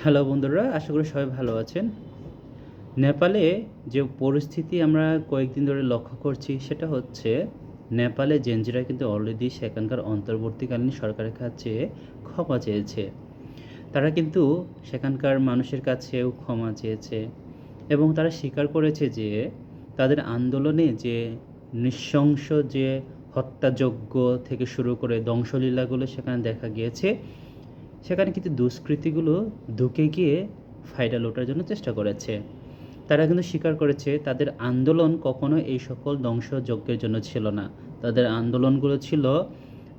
Hello বন্ধুরা, আশা করি সবাই ভালো আছেন। নেপালে যে পরিস্থিতি আমরা কয়েকদিন ধরে লক্ষ্য করছি, সেটা হচ্ছে নেপালে জেনজিরা কিন্তু অলরেডি সেখানকার অন্তর্বর্তীকালীন সরকারের কাছে ক্ষমা চেয়েছে। তারা কিন্তু সেখানকার মানুষের কাছেও ক্ষমা চেয়েছে এবং তারা স্বীকার করেছে যে তাদের আন্দোলনে যে নৃশংস যে হত্যাযজ্ঞ থেকে শুরু করে ধ্বংসলীলাগুলো সেখানে দেখা গিয়েছে সেখানে কিন্তু দুষ্কৃতীগুলো ঢুকে গিয়ে ফায়দা লোটার জন্য চেষ্টা করেছে। তারা কিন্তু স্বীকার করেছে তাদের আন্দোলন কখনো এই সকল ধ্বংসযজ্ঞের জন্য ছিল না। তাদের আন্দোলনগুলো ছিল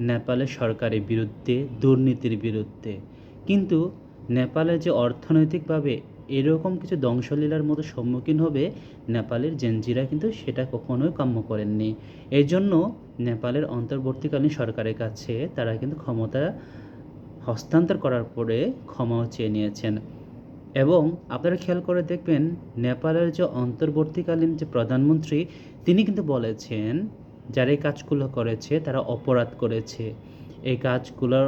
নেপালের সরকারের বিরুদ্ধে, দুর্নীতির বিরুদ্ধে। কিন্তু নেপালের যে অর্থনৈতিকভাবে এরকম কিছু ধ্বংসলীলার মতো সম্মুখীন হবে নেপালের জেনজিরা কিন্তু সেটা কখনোই কাম্য করেননি। এই জন্য নেপালের অন্তর্বর্তীকালীন সরকারের কাছে তারা কিন্তু ক্ষমতা হস্তান্তর করার পরে ক্ষমাও চেয়ে নিয়েছেন। এবং আপনারা খেয়াল করে দেখবেন, নেপালের যে অন্তর্বর্তীকালীন যে প্রধানমন্ত্রী, তিনি কিন্তু বলেছেন, যারা এই কাজগুলো করেছে, তারা অপরাধ করেছে। এই কাজগুলোর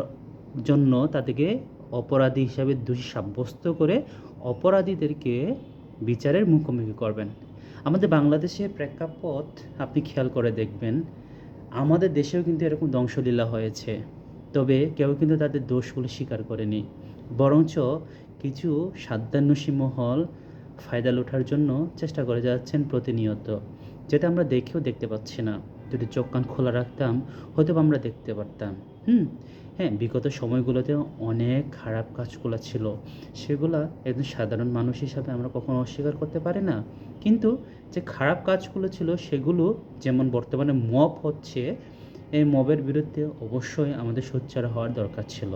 জন্য তাদেরকে অপরাধী হিসাবে দোষী সাব্যস্ত করে অপরাধীদেরকে বিচারের মুখোমুখি করবেন। আমাদের বাংলাদেশের প্রেক্ষাপট আপনি খেয়াল করে দেখবেন, আমাদের দেশেও কিন্তু এরকম ধ্বংসলীলা হয়েছে। কেউ কিন্তু তাদের দোষগুলো স্বীকার করেনি। বরঞ্চ কিছু সাদ্দান্বেষী মহল ফায়দা লোঠার জন্য চেষ্টা করে যাচ্ছেন প্রতিনিয়ত, যেটা আমরা দেখেও দেখতে পাচ্ছি না। যদি চোখ কান খোলা রাখতাম হয়তো আমরা দেখতে পারতাম। হুম হ্যাঁ বিগত সময়গুলোতে অনেক খারাপ কাজগুলো ছিল। সেগুলো একজন সাধারণ মানুষ হিসাবে আমরা কখনো অস্বীকার করতে পারি না। কিন্তু যে খারাপ কাজগুলো ছিল, সেগুলো যেমন বর্তমানে মপ হচ্ছে এই মবের বিরুদ্ধে অবশ্যই আমাদের সোচ্চার হওয়ার দরকার ছিল।